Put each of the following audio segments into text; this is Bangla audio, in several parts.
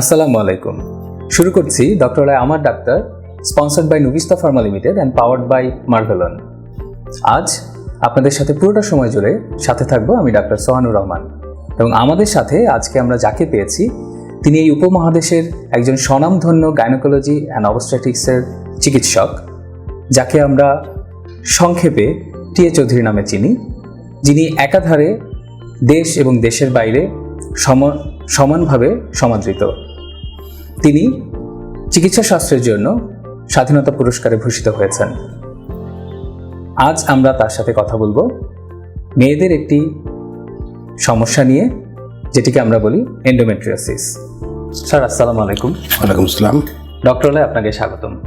আসসালামু আলাইকুম। শুরু করছি ডক্টর আলাই আমার doctor, sponsored by Nubista pharma limited and powered by Marvelon. আজ আপনাদের সাথে পুরোটা সময় জুড়ে সাথে থাকব আমি ডাক্তার সোহানুর রহমান। এবং আমাদের সাথে আজকে আমরা যাকে পেয়েছি, তিনি এই উপমহাদেশের একজন স্বনামধন্য গাইনোকোলজি অ্যান্ড অবস্ট্রাটিক্সের চিকিৎসক, যাকে আমরা সংক্ষেপে টিএ চৌধুরী নামে চিনি, যিনি একাধারে দেশ এবং দেশের বাইরে সম সমানভাবে সমাদৃত। তিনি চিকিৎসা শাস্ত্রের জন্য স্বাধীনতা পুরস্কারে ভূষিত হয়েছেন। আজ আমরা তার সাথে কথা বলব মেয়েদের একটি সমস্যা নিয়ে যেটিকে আমরা বলি এন্ডোমেট্রিওসিস স্যার আসসালামু আলাইকুম। ওয়ালাইকুম আসসালাম। ডক্টর আপনাকে স্বাগতম।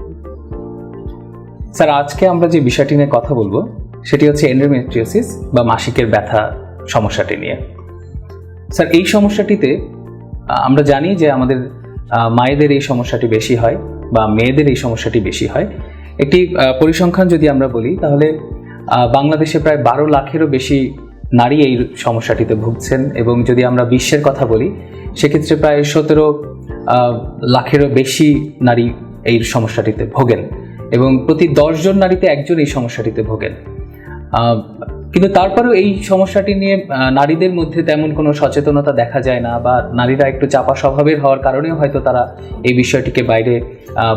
স্যার আজকে আমরা যে বিষয়টি নিয়ে কথা বলব সেটি হচ্ছে এন্ডোমেট্রিওসিস বা মাসিকের ব্যথা সমস্যাটি নিয়ে। স্যার, এই সমস্যাটিতে আমরা জানি যে আমাদের মায়েদের এই সমস্যাটি বেশি হয় বা মেয়েদের এই সমস্যাটি বেশি হয়। একটি পরিসংখ্যান যদি আমরা বলি, তাহলে বাংলাদেশে প্রায় বারো লাখেরও বেশি নারী এই সমস্যাটিতে ভুগছেন এবং যদি আমরা বিশ্বের কথা বলি, সেক্ষেত্রে প্রায় সতেরো লাখেরও বেশি নারী এই সমস্যাটিতে ভোগেন এবং প্রতি দশজন নারীতে একজন এই সমস্যাটিতে ভোগেন। কিন্তু তারপরেও এই সমস্যাটি নিয়ে নারীদের মধ্যে তেমন কোনো সচেতনতা দেখা যায় না বা নারীরা একটু চাপা স্বভাবের হওয়ার কারণেও হয়তো তারা এই বিষয়টিকে বাইরে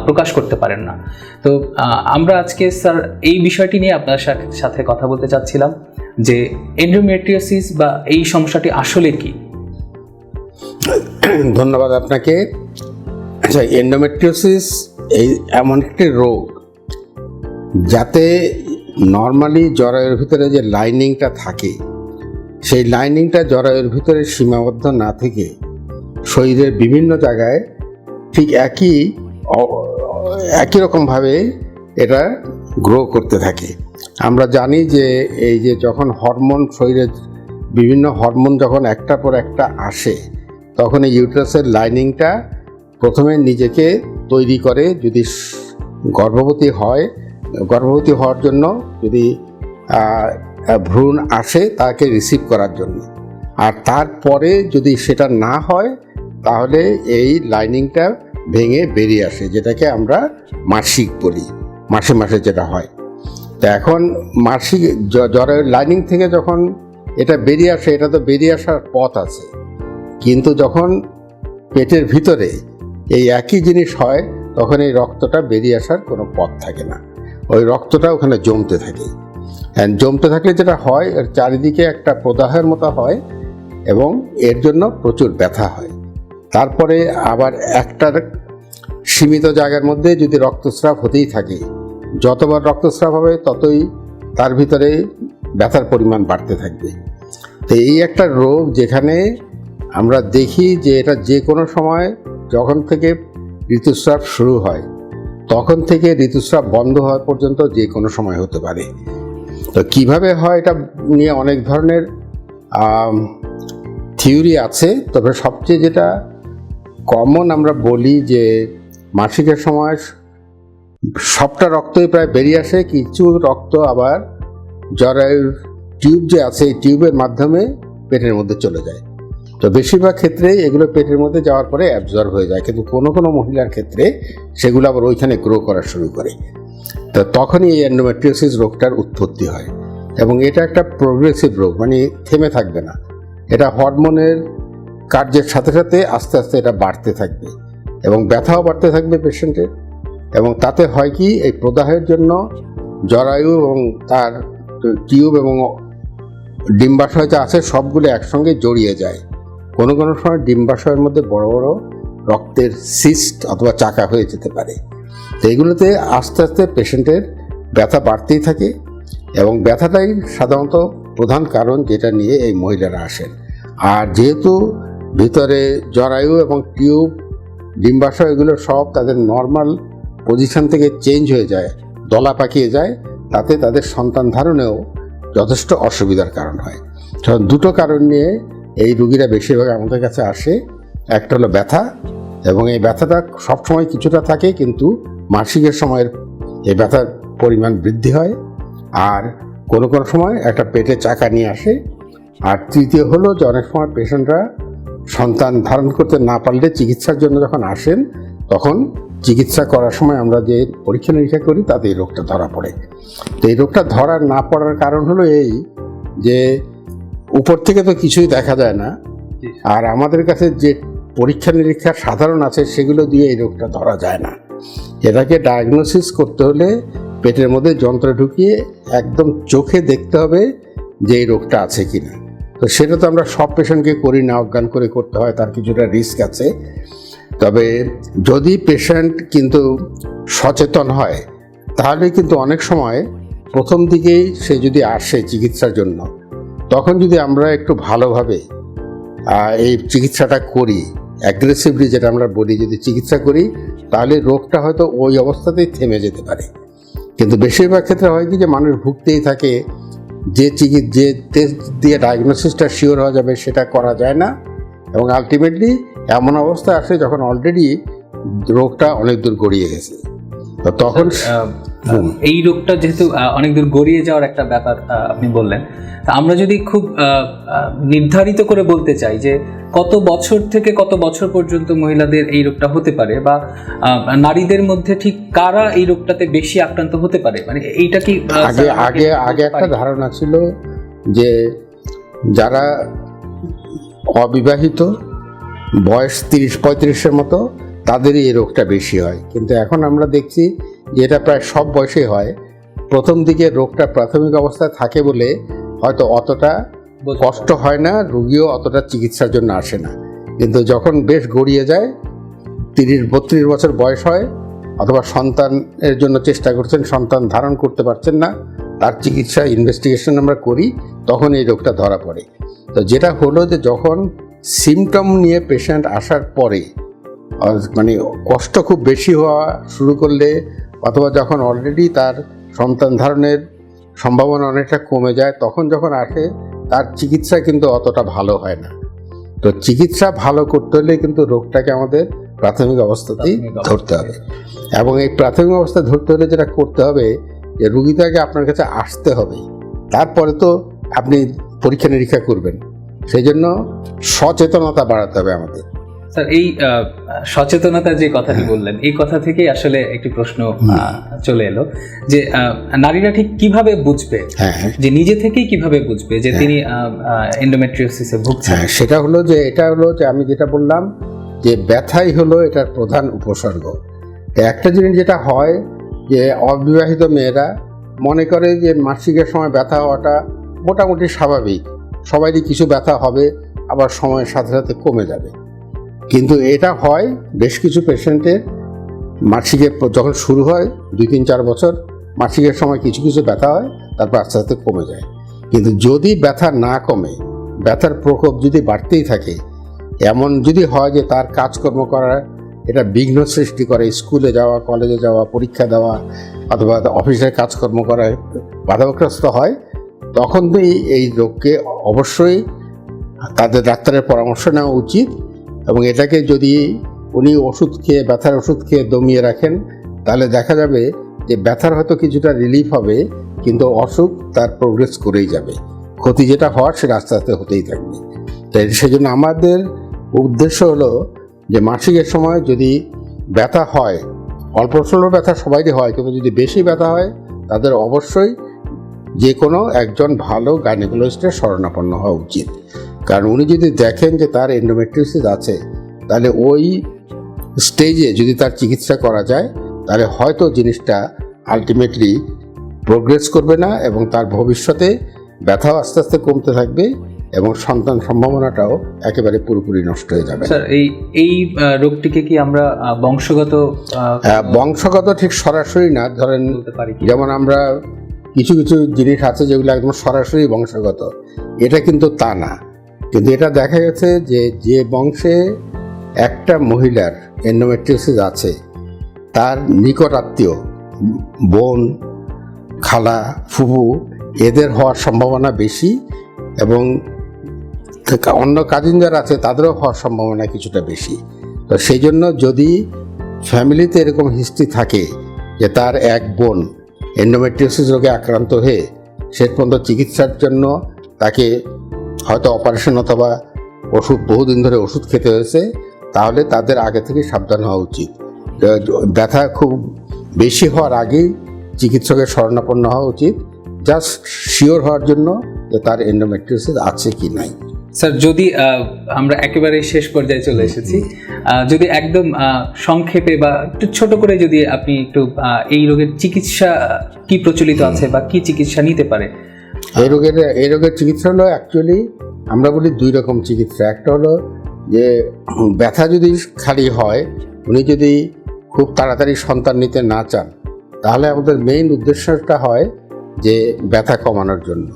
প্রকাশ করতে পারেন না। তো আমরা আজকে স্যার এই বিষয়টি নিয়ে আপনার সাথে কথা বলতে চাচ্ছিলাম যে এন্ডোমেট্রিওসিস বা এই সমস্যাটি আসলে কি? ধন্যবাদ আপনাকে। আচ্ছা এন্ডোমেট্রিওসিস এই এমন একটি রোগ যাতে নর্মালি জরায়ুর ভিতরে যে লাইনিংটা থাকে, সেই লাইনিংটা জরায়ুর ভিতরে সীমাবদ্ধ না থেকে শরীরের বিভিন্ন জায়গায় ঠিক একই একই রকমভাবে এটা গ্রো করতে থাকে। আমরা জানি যে এই যে যখন হরমোন শরীরে বিভিন্ন হরমোন যখন একটার পর একটা আসে, তখন এই ইউটারাসের লাইনিংটা প্রথমে নিজেকে তৈরি করে যদি গর্ভবতী হয় গর্ভবতী হওয়ার জন্য যদি ভ্রূণ আসে তাকে রিসিভ করার জন্য। আর তারপরে যদি সেটা না হয়, তাহলে এই লাইনিংটা ভেঙে বেরিয়ে আসে, যেটাকে আমরা মাসিক বলি, মাসে মাসে যেটা হয়। তো এখন মাসিক জ্বরের লাইনিং থেকে যখন এটা বেরিয়ে আসে, এটা তো বেরিয়ে আসার পথ আছে। কিন্তু যখন পেটের ভিতরে এই একই জিনিস হয়, তখন এই রক্তটা বেরিয়ে আসার কোনো পথ থাকে না। ওই রক্তটা ওখানে জমতে থাকে। And জমতে থাকলে যেটা হয়, এর চারিদিকে একটা প্রদাহের মতো হয় এবং এর জন্য প্রচুর ব্যথা হয়। তারপরে আবার একটা সীমিত জায়গার মধ্যে যদি রক্তস্রাব হতেই থাকে, যতবার রক্তস্রাব হবে ততই তার ভিতরে ব্যথার পরিমাণ বাড়তে থাকবে। তো এই একটা রোগ যেখানে আমরা দেখি যে এটা যে কোনো সময় যখন থেকে ঋতুস্রাব শুরু হয় তখন থেকে ঋতুস্রাব বন্ধ হওয়া পর্যন্ত যে কোনো সময় হতে পারে। তো কীভাবে হয় এটা নিয়ে অনেক ধরনের থিওরি আছে। তবে সবচেয়ে যেটা কমন আমরা বলি যে মাসিকের সময় সবটা রক্তই প্রায় বেরিয়ে আসে, কিছু রক্ত আবার জরায়ুর টিউব যে আছে, এই টিউবের মাধ্যমে পেটের মধ্যে চলে যায়। তো বেশিরভাগ ক্ষেত্রে এগুলো পেটের মধ্যে যাওয়ার পরে অ্যাবজর্ব হয়ে যায়। কিন্তু কোনো কোনো মহিলার ক্ষেত্রে সেগুলো আবার ওইখানে গ্রো করা শুরু করে। তো তখনই এই এন্ডোমেট্রিওসিস রোগটার উৎপত্তি হয়। এবং এটা একটা প্রোগ্রেসিভ রোগ মানে থেমে থাকবে না। এটা হরমোনের কার্যের সাথে সাথে আস্তে আস্তে এটা বাড়তে থাকবে। এবং ব্যথাও বাড়তে থাকবে পেশেন্টের। এবং তাতে হয় কি, এই প্রদাহের জন্য জরায়ু এবং তার টিউব এবং ডিম্বাশয় যা আছে সবগুলো একসঙ্গে জড়িয়ে যায়। কোনো কোনো সময় ডিম্বাশয়ের মধ্যে বড় বড় রক্তের সিস্ট অথবা চাকা হয়ে যেতে পারে। তো এগুলোতে আস্তে আস্তে পেশেন্টের ব্যথা বাড়তেই থাকে এবং ব্যথাটাই সাধারণত প্রধান কারণ যেটা নিয়ে এই মহিলারা আসেন। আর যেহেতু ভিতরে জরায়ু এবং টিউব, ডিম্বাশয় এগুলো সব তাদের নর্মাল পজিশন থেকে চেঞ্জ হয়ে যায়, দলা পাকিয়ে যায়, তাতে তাদের সন্তান ধারণেও যথেষ্ট অসুবিধার কারণ হয়। দুটো কারণ নিয়ে এই রুগীরা বেশিরভাগ আমাদের কাছে আসে। একটা হলো ব্যথা এবং এই ব্যথাটা সবসময় কিছুটা থাকে কিন্তু মাসিকের সময়ের এই ব্যথার পরিমাণ বৃদ্ধি হয়। আর কোনো কোনো সময় একটা পেটে চাকা নিয়ে আসে। আর তৃতীয় হলো যে অনেক সময় পেশেন্টরা সন্তান ধারণ করতে না পারলে চিকিৎসার জন্য যখন আসেন, তখন চিকিৎসা করার সময় আমরা যে পরীক্ষা নিরীক্ষা করি তাতে এই রোগটা ধরা পড়ে। তো এই রোগটা ধরা না পড়ার কারণ হলো এই যে উপর থেকে তো কিছুই দেখা যায় না। আর আমাদের কাছে যে পরীক্ষা নিরীক্ষা সাধারণ আছে সেগুলো দিয়ে এই রোগটা ধরা যায় না। এটাকে ডায়াগনোসিস করতে হলে পেটের মধ্যে যন্ত্র ঢুকিয়ে একদম চোখে দেখতে হবে যে এই রোগটা আছে কিনা। তো সেটা তো আমরা সব পেশেন্টকে করি না অজ্ঞান করে করতে হয় তার কিছুটা রিস্ক আছে। তবে যদি পেশেন্ট কিন্তু সচেতন হয় তাহলে কিন্তু অনেক সময় প্রথম দিকেই সে যদি আসে চিকিৎসার জন্য তখন যদি আমরা একটু ভালোভাবে এই চিকিৎসাটা করি অ্যাগ্রেসিভলি যেটা আমরা বলি, যদি চিকিৎসা করি, তাহলে রোগটা হয়তো ওই অবস্থাতেই থেমে যেতে পারে কিন্তু বেশিরভাগ ক্ষেত্রে হয় কি যে মানুষ ভুগতেই থাকে, যে চিকিৎ যে টেস্ট দিয়ে ডায়াগনোসিসটা শিওর হওয়া যাবে সেটা করা যায় না এবং আলটিমেটলি এমন অবস্থা আসে যখন অলরেডি রোগটা অনেক দূর গড়িয়ে গেছে তো তখন। এই রোগটা যেহেতু অনেক দূর গড়িয়ে যাওয়ার একটা ব্যাপার আপনি বললেন। তা আমরা যদি খুব নির্ধারিত করে বলতে চাই যে কত বছর থেকে কত বছর পর্যন্ত মহিলাদের এই রোগটা হতে পারে বা নারীদের মধ্যে ঠিক কারা এই রোগটাতে বেশি আক্রান্ত হতে পারে? মানে এইটা কি আগে আগে আগে একটা ধারণা ছিল যে যারা অবিবাহিত বয়স তিরিশ পঁয়ত্রিশের মতো তাদেরই এই রোগটা বেশি হয়। কিন্তু এখন আমরা দেখছি যে এটা প্রায় সব বয়সে হয় প্রথম দিকে রোগটা প্রাথমিক অবস্থায় থাকে বলে হয়তো অতটা কষ্ট হয় না রুগীও অতটা চিকিৎসার জন্য আসে না। কিন্তু যখন বেশ গড়িয়ে যায় তিরিশ বত্রিশ বছর বয়স হয় অথবা সন্তানের জন্য চেষ্টা করছেন সন্তান ধারণ করতে পারছেন না তার চিকিৎসা ইনভেস্টিগেশন আমরা করি তখন এই রোগটা ধরা পড়ে। তো যেটা হলো যে যখন সিমটম নিয়ে পেশেন্ট আসার পরে মানে কষ্ট খুব বেশি হওয়া শুরু করলে অথবা যখন অলরেডি তার সন্তান ধারণের সম্ভাবনা অনেকটা কমে যায় তখন যখন আসে তার চিকিৎসা কিন্তু অতটা ভালো হয় না। তো চিকিৎসা ভালো করতে হলে কিন্তু রোগটাকে আমাদের প্রাথমিক অবস্থাতেই ধরতে হবে। এবং এই প্রাথমিক অবস্থা ধরতে হলে যেটা করতে হবে যে রুগীটাকে আপনার কাছে আসতে হবে। তারপরে তো আপনি পরীক্ষা নিরীক্ষা করবেন। সেই জন্য সচেতনতা বাড়াতে হবে আমাদের। স্যার এই আহ, সচেতনতার যে কথাটি বললেন এই কথা থেকেই আসলে একটি প্রশ্ন চলে এলো যে নারীরা ঠিক কীভাবে বুঝবে? হ্যাঁ হ্যাঁ। যে নিজে থেকেই কীভাবে বুঝবে যে তিনি এন্ডোমেট্রিওসিসে ভুগছেন? হ্যাঁ সেটা হলো যে এটা হলো যে আমি যেটা বললাম যে ব্যথাই হলো এটার প্রধান উপসর্গ। একটা জিনিস যেটা হয় যে অবিবাহিত মেয়েরা মনে করে যে মাসিকের সময় ব্যথা হওয়াটা মোটামুটি স্বাভাবিক। সবারই কিছু ব্যথা হবে আবার সময়ের সাথে সাথে কমে যাবে। কিন্তু এটা হয় বেশ কিছু পেশেন্টের মাসিকের যখন শুরু হয়, দুই তিন চার বছর, মাসিকের সময় কিছু কিছু ব্যথা হয়, তারপর আস্তে আস্তে কমে যায়। কিন্তু যদি ব্যথা না কমে, ব্যথার প্রকোপ যদি বাড়তেই থাকে, এমন যদি হয় যে তার কাজকর্ম করার এটা বিঘ্ন সৃষ্টি করে, স্কুলে যাওয়া, কলেজে যাওয়া, পরীক্ষা দেওয়া, অথবা অফিসের কাজকর্ম করায় বাধাগ্রস্ত হয়, তখন তো এই রোগকে অবশ্যই তাদের ডাক্তারের পরামর্শ নেওয়া উচিত। এবং এটাকে যদি উনি ওষুধ খেয়ে, ব্যথার ওষুধ খেয়ে দমিয়ে রাখেন, তাহলে দেখা যাবে যে ব্যথার হয়তো কিছুটা রিলিফ হবে, কিন্তু অসুখ তার প্রোগ্রেস করেই যাবে। ক্ষতি যেটা হওয়ার সেটা আস্তে আস্তে হতেই থাকবে। তাই সেজন্য আমাদের উদ্দেশ্য হলো যে মাসিকের সময় যদি ব্যথা হয়, অল্প স্বল্প ব্যথা সবাইরই হয়, কিন্তু যদি বেশি ব্যথা হয়, তাদের অবশ্যই যে কোনো একজন ভালো গাইনোকোলজিস্টের শরণাপন্ন হওয়া উচিত। কারণ উনি যদি দেখেন যে তার এন্ডোমেট্রিওসিস আছে তাহলে ওই স্টেজে যদি তার চিকিৎসা করা যায় তাহলে হয়তো জিনিসটা আলটিমেটলি প্রোগ্রেস করবে না এবং তার ভবিষ্যতে ব্যথাও আস্তে আস্তে কমতে থাকবে এবং সন্তান সম্ভাবনাটাও একেবারে পুরোপুরি নষ্ট হয়ে যাবে। স্যার এই এই রোগটিকে কি আমরা বংশগত আহ, বংশগত ঠিক সরাসরি না। ধরেন যেমন আমরা কিছু কিছু জিনিস আছে যেগুলো একদম সরাসরি বংশগত। এটা কিন্তু তা না। কিন্তু এটা দেখা গেছে যে যে বংশে একটা মহিলার এন্ডোমেট্রিওসিস আছে, তার নিকট আত্মীয়, বোন, খালা, ফুফু, এদের হওয়ার সম্ভাবনা বেশি এবং অন্য কাজিন যারা আছে তাদেরও হওয়ার সম্ভাবনা কিছুটা বেশি। তো সেই জন্য যদি ফ্যামিলিতে এরকম হিস্ট্রি থাকে যে তার এক বোন এন্ডোমেট্রিওসিস রোগে আক্রান্ত হয়ে শেষ পর্যন্ত চিকিৎসার জন্য তাকে হয়তো অপারেশন অথবা ওষুধ বহুদিন ধরে ওষুধ খেতে হয়েছে তাহলে তাদের আগে থেকে সাবধান হওয়া উচিত। ব্যথা খুব বেশি হওয়ার আগেই চিকিৎসকের শরণাপন্ন হওয়া উচিত। জাস্ট শিওর হওয়ার জন্য যে তার এন্ডোমেট্রিওসিস আছে কি নাই। স্যার যদি আমরা একেবারে শেষ পর্যায়ে চলে এসেছি যদি একদম সংক্ষেপে বা একটু ছোট করে যদি আপনি একটু এই রোগের চিকিৎসা কি প্রচলিত আছে বা কি চিকিৎসা নিতে পারে এই রোগের এই রোগের চিকিৎসা হলো অ্যাকচুয়ালি আমরা বলি দুই রকম চিকিৎসা। একটা হলো যে, ব্যথা যদি খালি হয়, উনি যদি খুব তাড়াতাড়ি সন্তান নিতে না চান, তাহলে আমাদের মেইন উদ্দেশ্যটা হয় যে, ব্যথা কমানোর জন্য।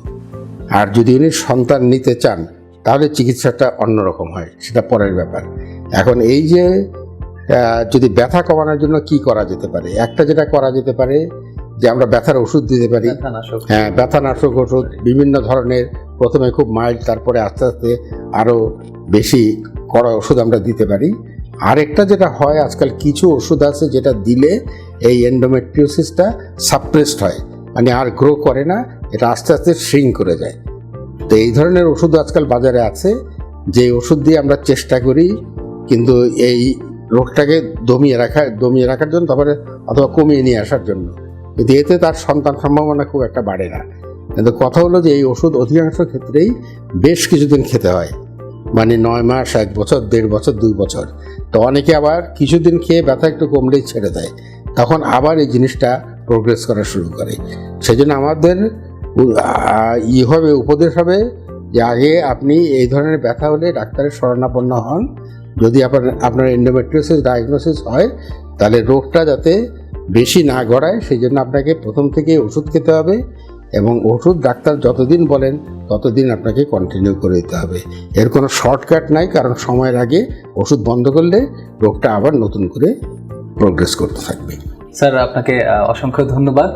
আর যদি উনি সন্তান নিতে চান, তাহলে চিকিৎসাটা অন্যরকম হয়, সেটা পরের ব্যাপার। এখন এই যে যদি ব্যথা কমানোর জন্য কি করা যেতে পারে? একটা যেটা করা যেতে পারে যে আমরা ব্যথার ওষুধ দিতে পারি। হ্যাঁ ব্যথানাশক ওষুধ বিভিন্ন ধরনের প্রথমে খুব মাইল্ড তারপরে আস্তে আস্তে আরও বেশি কড়া ওষুধ আমরা দিতে পারি। আরেকটা যেটা হয় আজকাল কিছু ওষুধ আছে যেটা দিলে এই এন্ডোমেট্রিওসিসটা সাপ্রেসড হয়। মানে আর গ্রো করে না এটা আস্তে আস্তে শ্রিং করে যায়। তো এই ধরনের ওষুধ আজকাল বাজারে আছে যে ওষুধ দিয়ে আমরা চেষ্টা করি কিন্তু এই রোগটাকে দমিয়ে রাখা দমিয়ে রাখার জন্য তারপরে অথবা কমিয়ে নিয়ে আসার জন্য। কিন্তু এতে তার সন্তান সম্ভাবনা খুব একটা বাড়ে না। কিন্তু কথা হলো যে এই ওষুধ অধিকাংশ ক্ষেত্রেই বেশ কিছুদিন খেতে হয়। মানে নয় মাস, এক বছর, দেড় বছর, দুই বছর। তো অনেকে আবার কিছুদিন খেয়ে ব্যথা একটু কমলেই ছেড়ে দেয়। তখন আবার এই জিনিসটা প্রোগ্রেস করা শুরু করে। সেই জন্য আমাদের ই হবে, উপদেশ হবে যে আগে আপনি এই ধরনের ব্যথা হলে ডাক্তারের শরণাপন্ন হন। যদি আপনার আপনার এন্ডোমেট্রিওসিস ডায়াগনোসিস হয়, তাহলে রোগটা যাতে বেশি না গড়ায় সেই জন্য আপনাকে প্রথম থেকে ওষুধ খেতে হবে এবং ওষুধ ডাক্তার যতদিন বলেন, ততদিন আপনাকে কন্টিনিউ করে দিতে হবে। এর কোনো শর্টকাট নাই, কারণ সময়ের আগে ওষুধ বন্ধ করলে রোগটা আবার নতুন করে প্রোগ্রেস করতে থাকবে। স্যার, আপনাকে অসংখ্য ধন্যবাদ।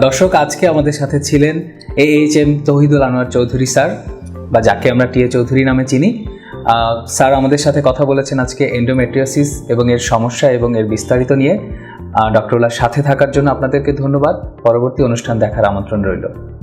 দর্শক, আজকে আমাদের সাথে ছিলেন A H M Tahidul Anwar Chowdhury sir, বা যাকে আমরা টিএ চৌধুরী নামে চিনি। স্যার আমাদের সাথে কথা বলেছেন আজকে এন্ডোমেট্রিওসিস এবং এর সমস্যা এবং এর বিস্তারিত নিয়ে। ডক্টর সাথে থাকার জন্য আপনাদেরকে ধন্যবাদ। পরবর্তী অনুষ্ঠান দেখার আমন্ত্রণ রইল।